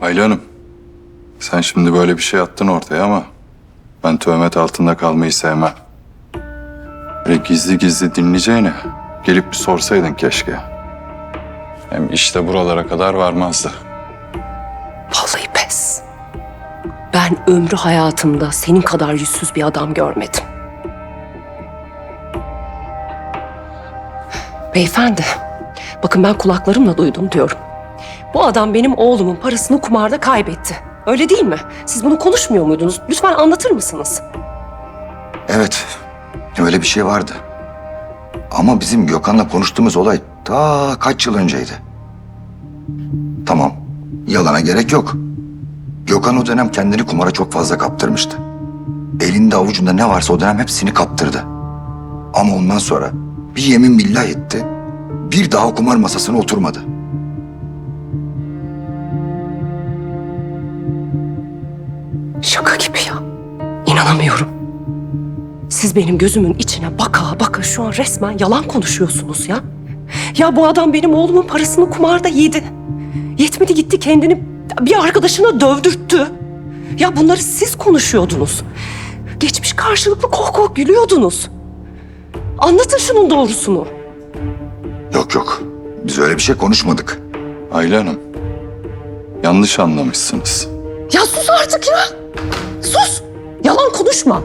Ayla Hanım, sen şimdi böyle bir şey attın ortaya ama ben töhmet altında kalmayı sevmem. Böyle gizli gizli dinleyeceğine gelip bir sorsaydın keşke. Hem işte buralara kadar varmazdı. Vallahi pes. Ben ömrü hayatımda senin kadar yüzsüz bir adam görmedim. Beyefendi, bakın ben kulaklarımla duydum diyorum. Bu adam benim oğlumun parasını kumarda kaybetti. Öyle değil mi? Siz bunu konuşmuyor muydunuz? Lütfen anlatır mısınız? Evet, öyle bir şey vardı. Ama bizim Gökhan'la konuştuğumuz olay ta kaç yıl önceydi. Tamam, yalana gerek yok. Gökhan o dönem kendini kumara çok fazla kaptırmıştı. Elinde avucunda ne varsa o dönem hepsini kaptırdı. Ama ondan sonra bir yemin billah etti. Bir daha kumar masasına oturmadı. Şaka gibi ya. İnanamıyorum. Siz benim gözümün içine baka baka şu an resmen yalan konuşuyorsunuz ya. Ya bu adam benim oğlumun parasını kumarda yedi. Yetmedi gitti kendini bir arkadaşına dövdürttü. Ya bunları siz konuşuyordunuz. Geçmiş karşılıklı koh koh gülüyordunuz. Anlatın şunun doğrusunu. Yok yok, biz öyle bir şey konuşmadık. Ayla Hanım, yanlış anlamışsınız. Ya sus artık ya. Sus. Yalan konuşma.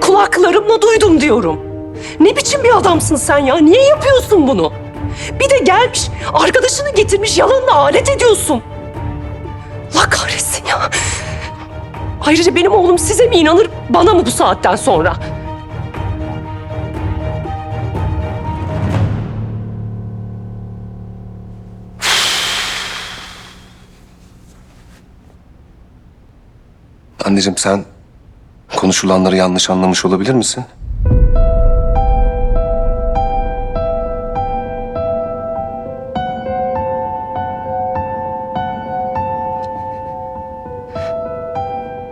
Kulaklarımla duydum diyorum. Ne biçim bir adamsın sen ya? Niye yapıyorsun bunu? Bir de gelmiş arkadaşını getirmiş yalanla alet ediyorsun. La kahretsin ya. Ayrıca benim oğlum size mi inanır bana mı bu saatten sonra? Anneciğim sen konuşulanları yanlış anlamış olabilir misin?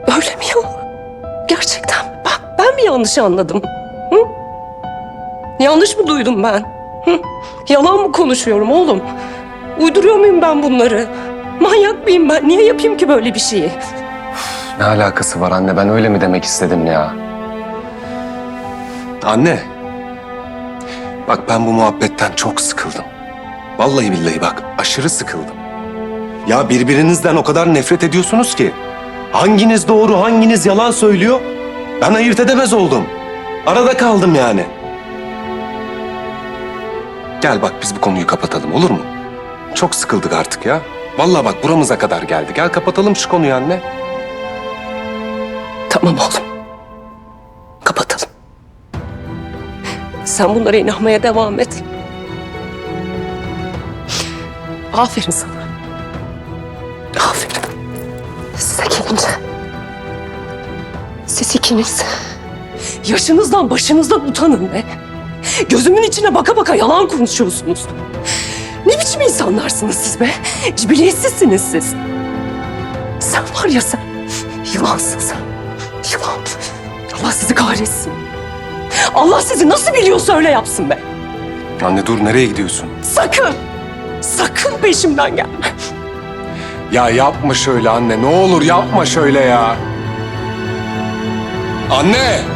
Öyle mi ya? Gerçekten ben, ben mi yanlış anladım? Hı? Yanlış mı duydum ben? Hı? Yalan mı konuşuyorum oğlum? Uyduruyor muyum ben bunları? Manyak mıyım ben? Niye yapayım ki böyle bir şeyi? Ne alakası var anne? Ben öyle mi demek istedim ya? Anne. Bak ben bu muhabbetten çok sıkıldım. Vallahi billahi bak aşırı sıkıldım. Ya birbirinizden o kadar nefret ediyorsunuz ki. Hanginiz doğru, hanginiz yalan söylüyor? Ben ayırt edemez oldum. Arada kaldım yani. Gel bak biz bu konuyu kapatalım olur mu? Çok sıkıldık artık ya. Vallahi bak buramıza kadar geldi. Gel kapatalım şu konuyu anne. Tamam oğlum. Kapatalım. Sen bunlara inanmaya devam et. Aferin sana. Aferin. Size gelince. Siz ikiniz yaşınızdan başınızdan utanın be. Gözümün içine baka baka yalan konuşuyorsunuz. Ne biçim insanlarsınız siz be? Cibiliyetsizsiniz siz. Sen var ya sen. Yılansın sen. Yılan. Allah sizi kahretsin. Allah sizi nasıl biliyorsa öyle yapsın be. Anne dur nereye gidiyorsun? Sakın. Sakın peşimden gelme. Ya yapma şöyle anne. Ne olur yapma şöyle ya. Anne!